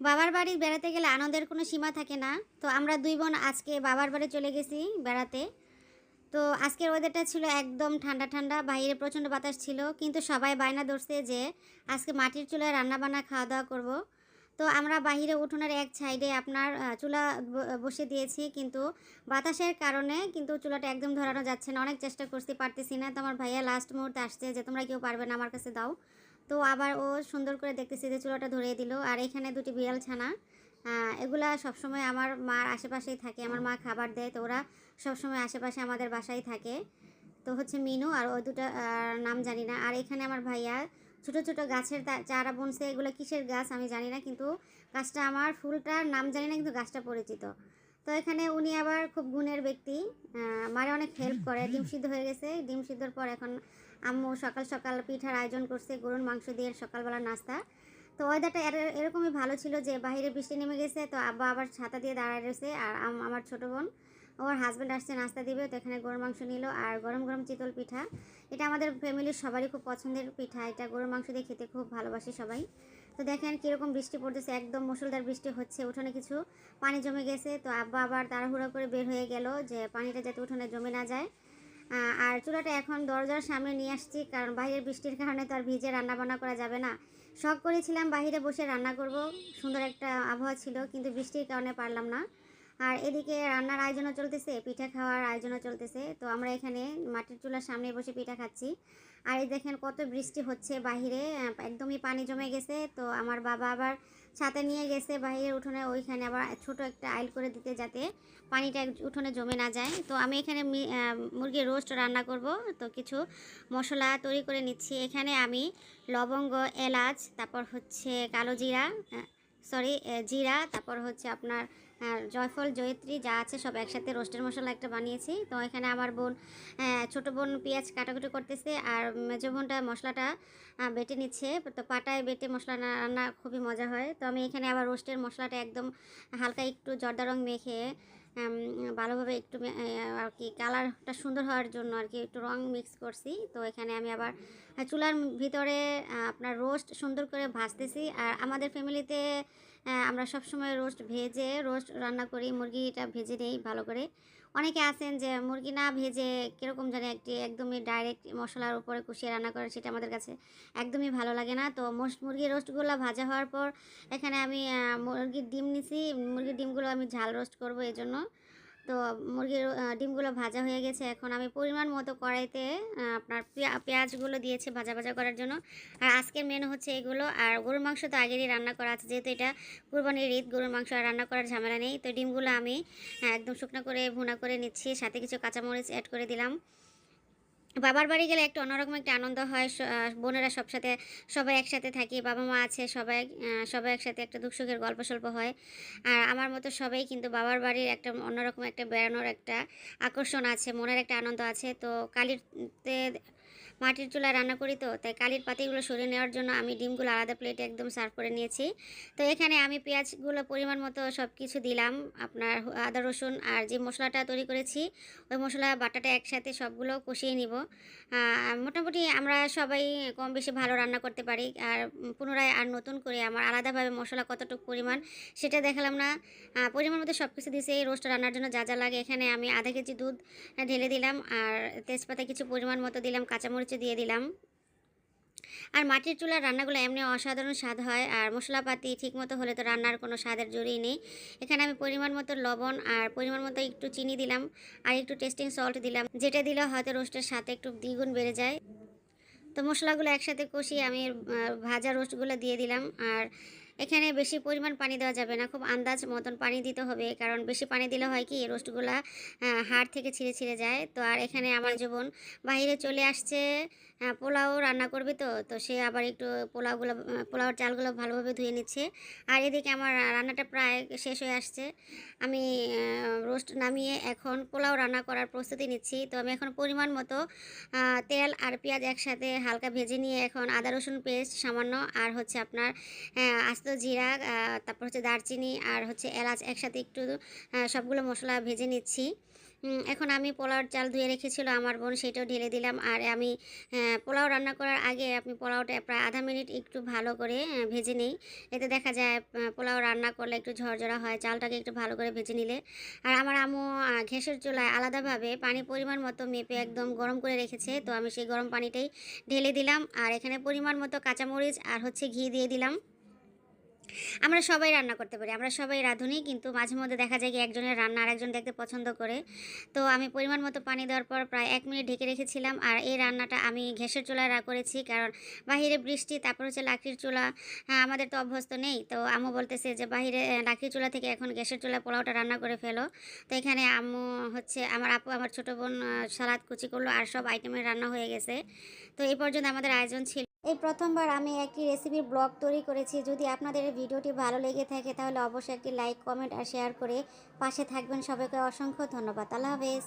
বাবার বাড়ি বেড়াতে গেলে আনন্দের কোনো সীমা থাকে না। তো আমরা দুই বোন আজকে বাবার বাড়ি চলে গেছি বেড়াতে। তো আজকের ওয়েদারটা ছিল একদম ঠান্ডা ঠান্ডা, বাইরে প্রচণ্ড বাতাস ছিল। কিন্তু সবাই বায়না ধরছে যে আজকে মাটির চুলায় রান্না বান্না খাওয়া দাওয়া করব। তো আমরা বাহিরে উঠোনের এক সাইডে আপনার চুলা বসে দিয়েছি। কিন্তু বাতাসের কারণে কিন্তু চুলাটা একদম ধরানো যাচ্ছে না। অনেক চেষ্টা করছি, পারতেছি না। তো আমার ভাইয়া লাস্ট মুহূর্তে আসছে যে, তোমরা কেউ পারবে না, আমার কাছে দাও। তো আবার ও সুন্দর করে দেখতেছি যে চুলাটা ধরিয়ে দিল। আর এখানে দুটি বিড়াল ছানা। এগুলা সবসময় আমার মার আশেপাশেই থাকে, আমার মা খাবার দেয়, তো ওরা সবসময় আশেপাশে আমাদের বাসায় থাকে। তো হচ্ছে মিনু আর ওই দুটো নাম জানি না। আর এখানে আমার ভাইয়া ছোট ছোট গাছের চারা বনছে। এগুলো কিসের গাছ আমি জানি না, কিন্তু গাছটা আমার ফুলটার নাম জানি না, কিন্তু গাছটা পরিচিত। তো এখানে উনি আবার খুব গুণের ব্যক্তি। মারে অনেক হেল্প করে। ডিম সিদ্ধ হয়ে গেছে। ডিম সিদ্ধর পর এখন আম্মু সকাল সকাল পিঠার আয়োজন করছে, গরুর মাংস দিয়ে সকালবেলা নাস্তা। তো ওয়েদারটা এর- এরকমই ভালো ছিল যে বাইরে বৃষ্টি নেমে গেছে, তো আব্বা আবার ছাতা দিয়ে দাঁড়ায় রয়েছে আর আম- আমার ছোটো বোন, ওর হাজব্যান্ড আসছে নাস্তা দিবে, তো এখানে গরুর মাংস নিল আর গরম গরম চিতল পিঠা। এটা আমাদের ফ্যামিলির সবারই খুব পছন্দের পিঠা, এটা গরুর মাংস দিয়ে খেতে খুব ভালোবাসি সবাই। তো দেখেন কীরকম বৃষ্টি পড়তেছে, একদম মুসলধার বৃষ্টি হচ্ছে, উঠোনে কিছু পানি জমে গেছে, তো আব্বা আবার তাড়াহুড়ো করে বের হয়ে গেল যে পানিটা যাতে উঠোনে জমে না যায়। আর চুলাটা এখন দরজার সামনে নিয়ে আসছি, কারণ বাইরের বৃষ্টির কারণে তো আর ভিজে রান্নাবান্না করা যাবে না। শখ করেছিলাম বাহিরে বসে রান্না করব। সুন্দর একটা আবহাওয়া ছিল, কিন্তু বৃষ্টির কারণে পারলাম না। আর এদিকে রান্নার আয়োজনও চলতেছে, পিঠা খাওয়ার আয়োজনও চলতেছে। তো আমরা এখানে মাটির চুলার সামনে বসে পিঠা খাচ্ছি। আর এই দেখেন কত বৃষ্টি হচ্ছে বাহিরে একদমই পানি জমে গেছে। তো আমার বাবা আবার ছাতা নিয়ে গেছে বাহিরের উঠোনে, ওইখানে আবার ছোট একটা আইল করে দিতে যাতে পানিটা উঠোনে জমে না যায়। তো আমি এখানে মুরগির রোস্ট রান্না করব। তো কিছু মশলা তৈরি করে নিচ্ছি। এখানে আমি লবঙ্গ, এলাচ, তারপর হচ্ছে কালো জিরা সরি জিরা, তারপর হচ্ছে আপনার জয়ফল, জয়ত্রী, যা আছে সব একসাথে রোস্টের মশলা একটা বানিয়েছি। তো এখানে আমার বোন ছোটো বোন পেঁয়াজ কাটাকুটি করতেছে আর মেজো বোনটা মশলাটা বেটে নিচ্ছে। তো পাটায় বেটে মশলা রান্না খুবই মজা হয়। তো আমি এখানে আবার রোস্টের মশলাটা একদম হালকা একটু জর্দা রং মেখে ভালোভাবে একটু আর কি কালারটা সুন্দর হওয়ার জন্য আর কি একটু রং মিক্স করছি। তো এখানে আমি আবার চুলার ভিতরে আপনার রোস্ট সুন্দর করে ভাজতেছি। আর আমাদের ফ্যামিলিতে আমরা সবসময় রোস্ট ভেজে, রোস্ট রান্না করি, মুরগিটা ভেজে নেই ভালো করে। অনেকে আছেন যে মুরগি না ভেজে কীরকম জানি একটি একদমই ডাইরেক্ট মশলার উপরে কুষিয়ে রান্না করে, সেটা আমাদের কাছে একদমই ভালো লাগে না। তো মোস্ট মুরগির রোস্টগুলো ভাজা হওয়ার পর এখানে আমি মুরগির ডিম নিছি, মুরগির ডিমগুলো আমি ঝাল রোস্ট করব এই জন্য তো মুরগির ডিমগুলো ভাজা হয়ে গেছে। এখন আমি পরিমাণ মতো কড়াইতে আপনার পেঁয়াজগুলো দিয়েছি ভাজা ভাজা করার জন্য। আর আজকের মেন হচ্ছে এগুলো। আর গরুর মাংস তো আগেরই রান্না করা আছে, যেহেতু এটা কুরবানির ঈদ, গরুর মাংস আর রান্না করার ঝামেলা নেই। তো ডিমগুলো আমি একদম শুকনো করে, ভুনা করে নিচ্ছি। সাথে কিছু কাঁচামরিচ অ্যাড করে দিলাম। বাবার বাড়ি গেলে একটা অন্যরকম একটা আনন্দ হয়। বোনেরা সব সাথে সবাই একসাথে থাকি, বাবা মা আছে, সবাই সবাই একসাথে একটা দুঃখ সুখের গল্প সল্প হয়। আর আমার মতো সবাই কিন্তু বাবার বাড়ির একটা অন্যরকম একটা বেড়ানোর একটা আকর্ষণ আছে, মনের একটা আনন্দ আছে। তো কালিরতে মাটির চুলায় রান্না করি তো, তাই কালির পাতিগুলো সরিয়ে নেওয়ার জন্য আমি ডিমগুলো আলাদা প্লেটে একদম সার্ভ করে নিয়েছি। তো এখানে আমি পেঁয়াজগুলো পরিমাণ মতো সব কিছু দিলাম, আপনার আদা, রসুন আর যে মশলাটা তৈরি করেছি, ওই মশলা, বাটাটা একসাথে সবগুলো কষিয়ে নিব। মোটামুটি আমরা সবাই কম বেশি ভালো রান্না করতে পারি, আর পুনরায় আর নতুন করে আমার আলাদাভাবে মশলা কতটুকু পরিমাণ সেটা দেখালাম না। পরিমাণ মতো সব কিছু দিয়েছি, এই রোস্ট রান্নার জন্য যা যা লাগে। এখানে আমি আধা কেজি দুধ ঢেলে দিলাম, আর তেজপাতা কিছু পরিমাণ মতো দিলাম, কাঁচামরিচ দিয়ে দিলাম। আর মাটির চুলার রান্নাগুলো এমনি অসাধারণ স্বাদ হয়, আর মশলাপাতি ঠিক মতো হলে তো রান্নার কোনো স্বাদের জড়িয়ে নেই। এখানে আমি পরিমাণ মতো লবণ আর পরিমাণ মতো একটু চিনি দিলাম আর একটু টেস্টিং সল্ট দিলাম। যেটা দিলে হয়তো রোস্টের সাথে একটু দ্বিগুণ বেড়ে যায়। তো মশলাগুলো একসাথে কষিয়ে আমি ভাজা রোস্টগুলো দিয়ে দিলাম। আর এখানে বেশি পরিমাণ পানি দেওয়া যাবে না। খুব আন্দাজ মতন পানি দিতে হবে। কারণ বেশি পানি দিলে হয় কি রোস্টগুলো হাড় থেকে ছিঁড়ে ছিঁড়ে যায়। তো আর এখানে আমার জীবন বাইরে চলে আসছে পোলাও রান্না করবে তো তো সে আবার একটু পোলাওগুলো আহ, পোলাওর চালগুলো ভালোভাবে ধুয়ে নিচ্ছে। আর এদিকে আমার রান্নাটা প্রায় শেষ হয়ে আসছে। আমি রোস্ট নামিয়ে এখন পোলাও রান্না করার প্রস্তুতি নিচ্ছি। তো আমি এখন পরিমাণ মতো তেল আর পেঁয়াজ একসাথে হালকা ভেজে নিয়ে এখন আদা রসুন পেস্ট সামান্য আর হচ্ছে আপনার আহ, আস্ত জিরা তারপর হচ্ছে দারচিনি আর হচ্ছে এলাচ একসাথে একটু সবগুলো মশলা ভেজে নিচ্ছি। এখন আমি পোলাওর চাল ধুয়ে রেখেছিল আমার বোন সেটাও ঢেলে দিলাম। আর আমি পোলাও রান্না করার আগে আপনি পোলাওটা প্রায় আধা মিনিট একটু ভালো করে ভেজে নিই এতে দেখা যায় পোলাও রান্না করলে একটু ঝরঝরা হয় চালটাকে একটু ভালো করে ভেজে নিলে। আর আমার আম্মু আহ, ঘ্যাসের চুলায় আলাদাভাবে পানি পরিমাণ মতো মেপে একদম গরম করে রেখেছে। তো আমি সেই গরম পানিটাই ঢেলে দিলাম। আর এখানে পরিমাণ মতো কাঁচামরিচ আর হচ্ছে ঘি দিয়ে দিলাম। আমরা সবাই রান্না করতে পারি। আমরা সবাই রাঁধুনি কিন্তু মাঝে মধ্যে দেখা যায় কি একজনের রান্না আর একজন দেখতে পছন্দ করে। তো আমি পরিমাণ মতো পানি দেওয়ার পর প্রায় এক মিনিট ঢেকে রেখেছিলাম। আর এই রান্নাটা আমি ঘ্যাসের চুলায় করেছি কারণ বাহিরে বৃষ্টি তারপর হচ্ছে লাকড়ির চুলা হ্যাঁ, আমাদের তো অভ্যস্ত নেই। তো আম্মু বলতেছে যে বাহিরে লাকড়ির চুলা থেকে এখন গ্যাসের চুলা পোলাওটা রান্না করে ফেলো। তো এখানে আম্মু হচ্ছে আমার আপু আমার ছোটো বোন সালাদ কুচি করল আর সব আইটেমের রান্না হয়ে গেছে। তো এই পর্যন্ত আমাদের আয়োজন ছিল। এই প্রথমবার আমি একটি রেসিপির ব্লগ তৈরি করেছি। যদি আপনাদের ভিডিওটি ভালো লেগে থাকে, তাহলে অবশ্যই একটি লাইক কমেন্ট আর শেয়ার করে পাশে থাকবেন। সবাইকে অসংখ্য ধন্যবাদ। আল্লাহ হাফেজ।